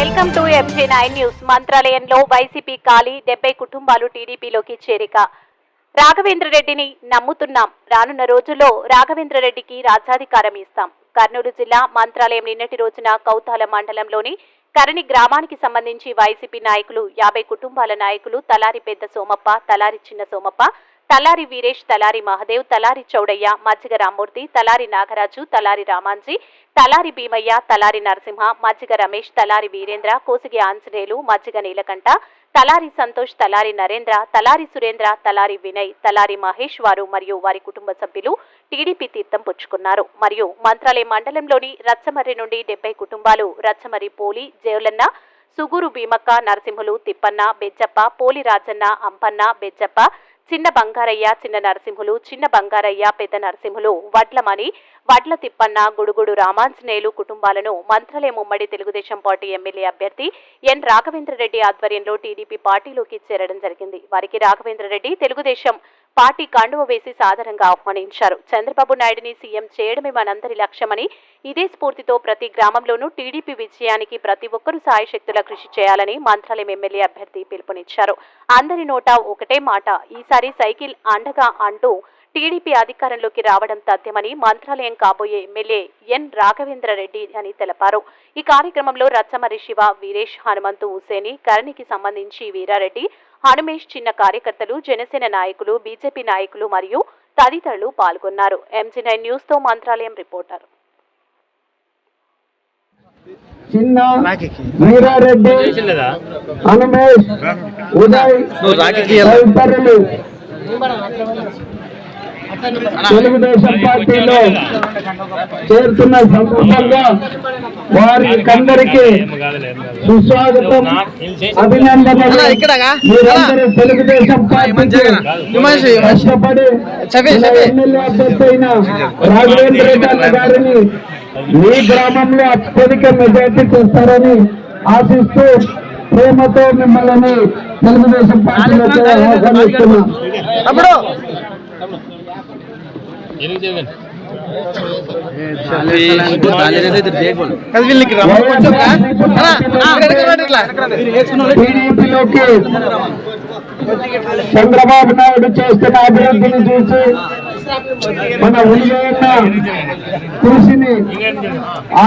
Welcome to MG nine news. మంత్రాలయంలో YCP ఖాళీ డెబ్బై కుటుంబాలు టీడీపీలోకి చేరిక. రాఘవేంద్ర రెడ్డిని నమ్ముతున్నాం. రానున్న రోజుల్లో రాఘవేంద్రరెడ్డికి రాజ్యాధికారం ఇస్తాం. కర్నూలు జిల్లా మంత్రాలయం నిన్నటి రోజున కౌతాల మండలంలోని కరణి గ్రామానికి సంబంధించి వైసీపీ నాయకులు యాభై కుటుంబాల నాయకులు తలారి పెద్ద సోమప్ప తలారి చిన్న సోమప్ప తలారి వీరేష్ తలారి మహదేవ్ తలారి చౌడయ్య మజ్జిగ రామ్మూర్తి తలారి నాగరాజు తలారి రామాంజీ తలారి భీమయ్య తలారి నరసింహ మజ్జిగ రమేష్ తలారి వీరేంద్ర కోసిగి ఆంజనేయులు మజ్జిగ నీలకంఠ తలారి సంతోష్ తలారి నరేంద్ర తలారి సురేంద్ర తలారి వినయ్ తలారి మహేష్ వారు మరియు వారి కుటుంబ సభ్యులు టీడీపీ తీర్థం పుచ్చుకున్నారు. మరియు మంత్రాలయం మండలంలోని రచ్చమర్రి నుండి డెబ్బై కుటుంబాలు రచ్చమర్రి పోలి జేవులన్న సుగూరు భీమక్క నరసింహులు తిప్పన్న బెజ్జప్ప పోలి రాజన్న అంపన్న బెజ్జప్ప చిన్న బంగారయ్య చిన్న నరసింహులు చిన్న బంగారయ్య పెద్ద నరసింహులు వడ్లమణి వడ్ల తిప్పన్న గుడుగుడు రామాంజనేయులు కుటుంబాలను మంత్రాలయం ఉమ్మడి తెలుగుదేశం పార్టీ ఎమ్మెల్యే అభ్యర్థి ఎన్. రాఘవేంద్ర రెడ్డి ఆధ్వర్యంలో టీడీపీ పార్టీలోకి చేరడం జరిగింది. వారికి రాఘవేంద్ర రెడ్డి తెలుగుదేశం పార్టీ కండువ వేసి సాదరంగా ఆహ్వానించారు. చంద్రబాబు నాయుడిని సీఎం చేయడమే మనందరి లక్ష్యమని ఇదే స్ఫూర్తితో ప్రతి గ్రామంలోనూ టీడీపీ విజయానికి ప్రతి ఒక్కరూ సాయశక్తుల కృషి చేయాలని మంత్రాలయం ఎమ్మెల్యే అభ్యర్థి పిలుపునిచ్చారు. అందరి నోట ఒకటే మాట ఈసారి సైకిల్ అండగా అంటూ టీడీపీ అధికారంలోకి రావడం తథ్యమని మంత్రాలయం కాబోయే ఎమ్మెల్యే ఎన్ రాఘవేంద్ర రెడ్డి అని తెలిపారు. ఈ కార్యక్రమంలో రచ్చమరి శివ వీరేష్ హనుమంతు హుసేని కరణికి సంబంధించి వీరారెడ్డి హనుమేష్ చిన్న కార్యకర్తలు జనసేన నాయకులు బీజేపీ నాయకులు మరియు తదితరులు పాల్గొన్నారు. ఎంజీ నైన్ న్యూస్తో మంత్రాలయం రిపోర్టర్. చిన్న వీరారెడ్డి హనుమేష్ ఉదయ్ తదితరులు తెలుగుదేశం పార్టీలో చేరుతున్న సందర్భంగా వారికందరికీ సుస్వాగతం అభినందనలు. మీరందరూ తెలుగుదేశం పార్టీకి కష్టపడి ఎమ్మెల్యే అభ్యర్థి అయిన రాఘవేంద్ర రెడ్డి గారిని మీ గ్రామంలో అత్యధిక మెజార్టీ చేస్తారని ఆశిస్తూ ప్రేమతో మిమ్మల్ని తెలుగుదేశం ఆహ్వానిస్తున్నాం టీడీపీలోకి చంద్రబాబు నాయుడు చేస్తున్న అభివృద్ధిని చూసి మన ఉదయన్న కృషిని